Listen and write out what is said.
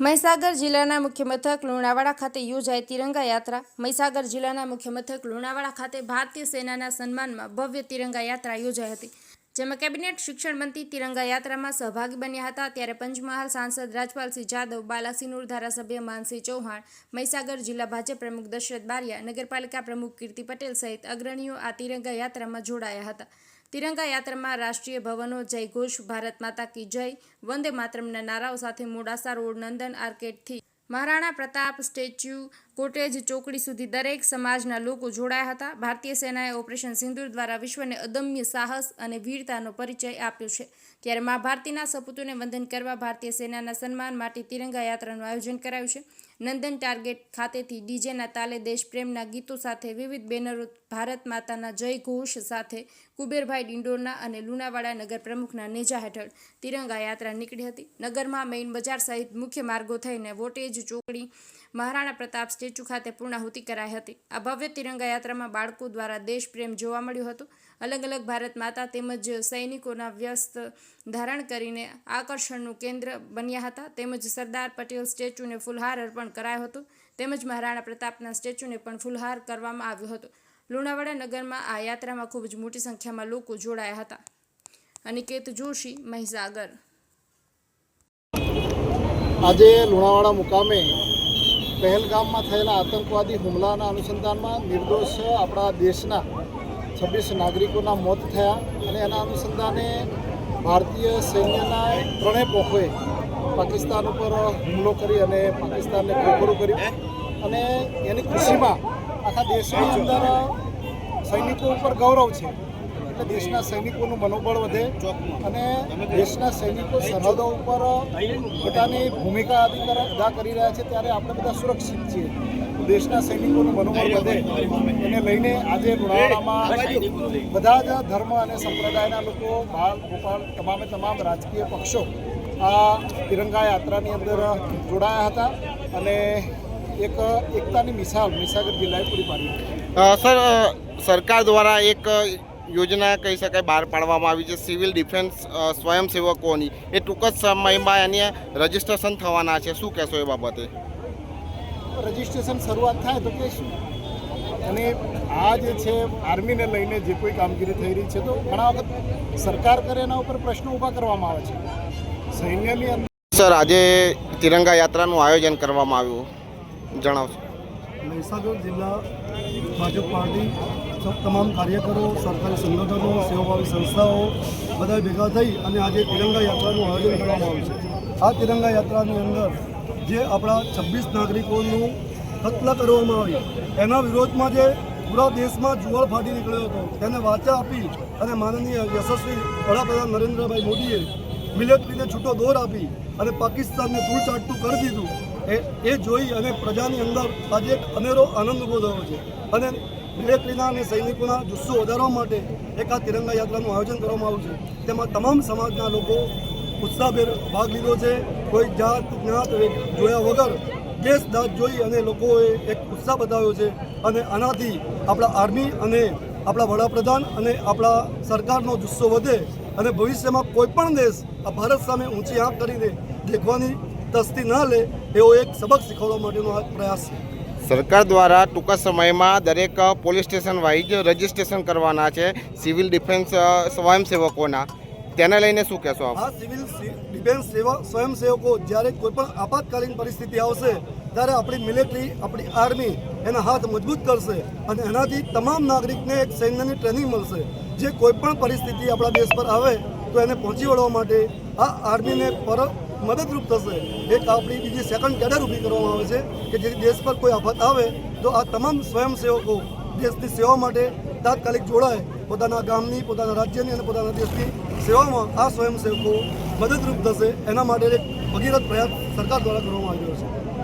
મહીસાગર જિલ્લાના મુખ્ય મથક લુણાવાડા ખાતે યોજાઈ તિરંગા યાત્રા. મહીસાગર જિલ્લાના મુખ્ય મથક લુણાવાડા ખાતે ભારતીય સેનાના સન્માનમાં ભવ્ય તિરંગા યાત્રા યોજાઈ હતી, જેમાં કેબિનેટ શિક્ષણ મંત્રી તિરંગા યાત્રામાં સહભાગી બન્યા હતા. ત્યારે પંચમહાલ સાંસદ રાજપાલસિંહ જાદવ, બાલાસિનુર ધારાસભ્ય માનસિંહ ચૌહાણ, મહીસાગર જિલ્લા ભાજપ પ્રમુખ દશરથ બારિયા, નગરપાલિકા પ્રમુખ કીર્તિ પટેલ સહિત અગ્રણીઓ આ તિરંગા યાત્રામાં જોડાયા હતા. તિરંગા યાત્રામાં રાષ્ટ્રીય ભવનો જય ઘોષ ભારત માતા કી જય, વંદે માતરમના નારાઓ સાથે મોડાસા રોડ, નંદન આર્કેડથી મહારાણા પ્રતાપ સ્ટેચ્યુ કોટેજ ચોકડી સુધી દરેક સમાજના લોકો જોડાયા હતા. ભારતીય સેનાએ ઓપરેશન સિંદૂર દ્વારા વિશ્વને અદમ્ય સાહસ અને વીરતાનો પરિચય આપ્યો છે. ત્યારે મા ભારતીના સપૂતોને વંદન કરવા ભારતીય સેનાના સન્માન માટે તિરંગા યાત્રાનું આયોજન કરાયું છે. નંદન ટાર્ગેટ ખાતેથી ડીજેના તાલે દેશપ્રેમના ગીતો સાથે વિવિધ બેનરો ભારત માતાના જય ઘોષ સાથે કુબેરભાઈ ડિંડોરના અને લુણાવાડા નગર પ્રમુખના નેજા હેઠળ તિરંગા યાત્રા નીકળી હતી. નગરમાં મેઇન બજાર સહિત મુખ્ય માર્ગો થઈને વોટેજ ચોકડી, મહારાણા પ્રતાપ સ્ટેચ્યુ ખાતે પૂર્ણાહુતિ કરાઈ હતી. આ ભવ્ય તિરંગા યાત્રામાં બાળકો દ્વારા દેશપ્રેમ જોવા મળ્યું હતું. અલગ અલગ ભારત માતા તેમજ સૈનિકોના વ્યસ્ત ધારણ કરીને આકર્ષણનું કેન્દ્ર બન્યા હતા. તેમજ સરદાર પટેલ સ્ટેચ્યુને ફૂલહાર અર્પણ કરાયો હતો. તેમજ મહારાણા પ્રતાપના સ્ટેચ્યુને પણ ફૂલહાર કરવામાં આવ્યો હતો. લુણાવાડા નગરમાં આ યાત્રામાં ખૂબ જ મોટી સંખ્યામાં લોકો જોડાયા હતા. અનિકેત જોશી, મહીસાગર. આજે લુણાવાડા મુકામે પહેલગામમાં થયેલા આતંકવાદી હુમલાના અનુસંધાનમાં નિર્દોષ આપણા દેશના છવ્વીસ નાગરિકોના મોત થયા અને એના અનુસંધાને ભારતીય સૈન્યના ત્રણેય પોખોએ પાકિસ્તાન ઉપર હુમલો કરી અને પાકિસ્તાનને ખોખરું કર્યું. અને એની ખુશીમાં આખા દેશની અંદર સૈનિકો ઉપર ગૌરવ છે. એટલે દેશના સૈનિકોનું મનોબળ વધે અને દેશના સૈનિકો સરહદો ઉપર પોતાની ભૂમિકા અદા કર- રહ્યા છે ત્યારે આપણે બધા સુરક્ષિત છીએ. દેશના સૈનિકોનું મનોબળ વધે. એને લઈને આજે લુણાવાડામાં બધા જ ધર્મ અને સંપ્રદાયના લોકો, બાળ, ગોપાલ, તમામે તમામ રાજકીય પક્ષો આ તિરંગા યાત્રાની અંદર જોડાયા હતા અને એક એકતાની મિસાલ મહીસાગર જિલ્લાએ પૂરી પાડી સર સરકાર દ્વારા એક યોજના કહી શકાય બહાર પાડવામાં આવી છે. Civil defence સ્વયંસેવકોની. એ ટૂંક જ સમયમાં એને રજીસ્ટ્રેશન થવાના છે. શું કહેશો એ બાબતે? રજિસ્ટ્રેશન શરૂઆત થાય તો કહીશું. અને આ જે છે આર્મીને લઈને જે કોઈ કામગીરી થઈ રહી છે તો ઘણા વખત સરકાર કરે એના ઉપર પ્રશ્નો ઊભા કરવામાં આવે છે. સૈન્યની અંદર સર આજે તિરંગા યાત્રાનું આયોજન કરવામાં આવ્યું. જણાવશો. મહીસાગર જિલ્લા ભાજપ પાર્ટી તમામ કાર્યકરો, સરકારી સંગઠનો, સેવાભાવી સંસ્થાઓ બધા ભેગા થઈ અને આજે તિરંગા યાત્રાનું આયોજન કરવામાં આવ્યું છે. આ તિરંગા યાત્રાની અંદર જે આપણા છવ્વીસ નાગરિકોનું કત્લ કરવામાં આવી, એના વિરોધમાં જે પૂરા દેશમાં જુવાળ ફાટી નીકળ્યો હતો, તેને વાચા આપી અને માનનીય યશસ્વી વડાપ્રધાન નરેન્દ્રભાઈ મોદીએ મિલિટરીને છૂટો દોર આપી અને પાકિસ્તાનને ધૂળ ચાટતું કરી દીધું. એ એ જોઈ અને પ્રજાની અંદર આજે એક અનેરો આનંદ ઊભો છે. અને મિલિટરીના અને સૈનિકોના જુસ્સો વધારવા માટે એક આ તિરંગા યાત્રાનું આયોજન કરવામાં આવ્યું છે. તેમાં તમામ સમાજના લોકો ઉત્સાહભેર ભાગ લીધો છે. કોઈ જાત, જ્ઞાત જોયા વગર દેશ દાત જોઈ અને લોકોએ એક ઉત્સાહ બતાવ્યો છે. અને આનાથી આપણા આર્મી અને આપણા વડાપ્રધાન અને આપણા સરકારનો જુસ્સો વધે અને ભવિષ્યમાં કોઈ પણ દેશ આ ભારત સામે ઊંચી આંખ કરીને દેખવાની તસ્તી ન લે એવો એક સબક શીખવવા માટેનો આ પ્રયાસ છે. સરકાર દ્વારા ટૂંકા સમયમાં દરેક પોલીસ સ્ટેશન વાઇઝ રજીસ્ટ્રેશન કરવાના છે સિવિલ ડિફેન્સ સ્વયંસેવકોના. તેને લઈને શું કહેશો આપ? આ સિવિલ ડિફેન્સ સેવા સ્વયંસેવકો જ્યારે કોઈ પણ આપાતકાલીન પરિસ્થિતિ આવશે ત્યારે આપણી મિલિટરી આપણી આર્મી એના હાથ મજબૂત કરશે અને એનાથી તમામ નાગરિકને એક સૈન્યની ટ્રેનિંગ મળશે. જે કોઈ પણ પરિસ્થિતિ આપણા દેશ પર આવે તો એને પહોંચી વળવા માટે આ આર્મીને પર મદદરૂપ થશે. એક આપણી બીજી સેકન્ડ કેડર ઊભી કરવામાં આવે છે કે જેથી દેશ પર કોઈ આફત આવે, તો આ તમામ સ્વયંસેવકો દેશની સેવા માટે તાત્કાલિક જોડાય, પોતાના ગામની, પોતાના રાજ્યની અને પોતાના દેશની સેવામાં આ સ્વયંસેવકો મદદરૂપ થશે. એના માટે એક ભગીરથ પ્રયાસ સરકાર દ્વારા કરવામાં આવ્યો